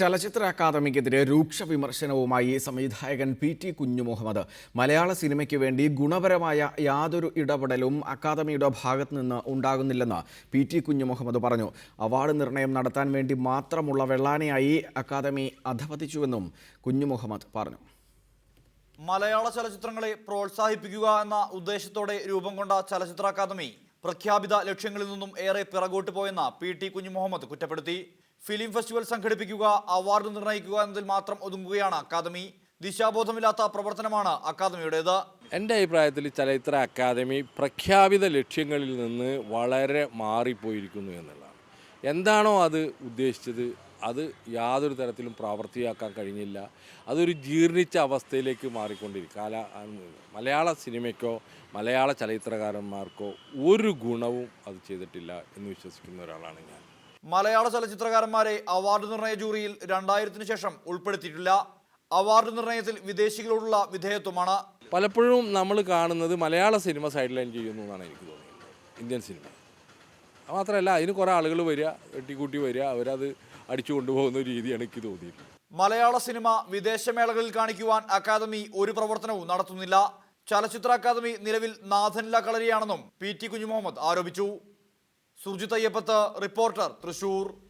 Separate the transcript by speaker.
Speaker 1: ചലച്ചിത്ര അക്കാദമിക്കെതിരെ രൂക്ഷ വിമർശനവുമായി സംവിധായകൻ പി ടി കുഞ്ഞുമുഹമ്മദ്. മലയാള സിനിമയ്ക്ക് വേണ്ടി ഗുണപരമായ യാതൊരു ഇടപെടലും അക്കാദമിയുടെ ഭാഗത്ത് നിന്ന് ഉണ്ടാകുന്നില്ലെന്ന് പി ടി കുഞ്ഞുമുഹമ്മദ് പറഞ്ഞു. അവാർഡ് നിർണയം നടത്താൻ വേണ്ടി മാത്രമുള്ള വെള്ളാനയായി അക്കാദമി അധപതിച്ചുവെന്നും കുഞ്ഞുമുഹമ്മദ് പറഞ്ഞു.
Speaker 2: മലയാള ചലച്ചിത്രങ്ങളെ പ്രോത്സാഹിപ്പിക്കുക എന്ന ഉദ്ദേശത്തോടെ രൂപം കൊണ്ട ചലച്ചിത്ര അക്കാദമി പ്രഖ്യാപിത ലക്ഷ്യങ്ങളിൽ നിന്നും ഏറെ പിറകോട്ട് പോയെന്ന് പി ടി കുഞ്ഞുമുഹമ്മദ് കുറ്റപ്പെടുത്തി. ഫിലിം ഫെസ്റ്റിവൽ സംഘടിപ്പിക്കുക അവാർഡ് നിർണയിക്കുക എന്നതിൽ മാത്രം ഒതുങ്ങുകയാണ് അക്കാദമി. ദിശാബോധമില്ലാത്ത പ്രവർത്തനമാണ് അക്കാദമിയുടേത്.
Speaker 3: എന്റെ അഭിപ്രായത്തിൽ ചലച്ചിത്ര അക്കാദമി പ്രഖ്യാപിത ലക്ഷ്യങ്ങളിൽ നിന്ന് വളരെ മാറിപ്പോയിരിക്കുന്നു എന്നുള്ളതാണ്. എന്താണോ അത് ഉദ്ദേശിച്ചത് അത് യാതൊരു തരത്തിലും പ്രാവർത്തികമാക്കാൻ കഴിഞ്ഞില്ല. അതൊരു ജീർണിച്ച അവസ്ഥയിലേക്ക് മാറിക്കൊണ്ടിരിക്കും. കാല മലയാള സിനിമയ്ക്കോ മലയാള ചലച്ചിത്രകാരന്മാർക്കോ ഒരു ഗുണവും അത് ചെയ്തിട്ടില്ല എന്ന് വിശ്വസിക്കുന്ന ഒരാളാണ് ഞാൻ.
Speaker 2: മലയാള ചലച്ചിത്രകാരന്മാരെ അവാർഡ് നിർണയ ജൂറിയിൽ രണ്ടായിരത്തിന് ശേഷം ഉൾപ്പെടുത്തിയിട്ടില്ല. അവാർഡ് നിർണയത്തിൽ വിദേശികളോടുള്ള വിധേയത്വമാണ്.
Speaker 3: പലപ്പോഴും നമ്മൾ കാണുന്നത് മലയാള സിനിമ സൈഡ് ലൈൻ ചെയ്യുന്നു എന്നാണ് എനിക്ക് തോന്നിയത്. Indian cinema. മാത്രമല്ല അതിന് കുറേ ആളുകൾ വരിക വെട്ടിക്കൂട്ടി വരിക അവരത് അടിച്ചു കൊണ്ടുപോകുന്ന ഒരു രീതിയാണ് എനിക്ക് തോന്നിയത്.
Speaker 2: മലയാള സിനിമ വിദേശമേളകളിൽ കാണിക്കുവാൻ അക്കാദമി ഒരു പ്രവർത്തനവും നടത്തുന്നില്ല. ചലച്ചിത്ര അക്കാദമി നിലവിൽ നാഥൻല കളരിയാണെന്നും പി ടി കുഞ്ഞുമുഹമ്മദ് ആരോപിച്ചു. സുർജിത് അയ്യപ്പത്ത് റിപ്പോർട്ടർ തൃശൂർ.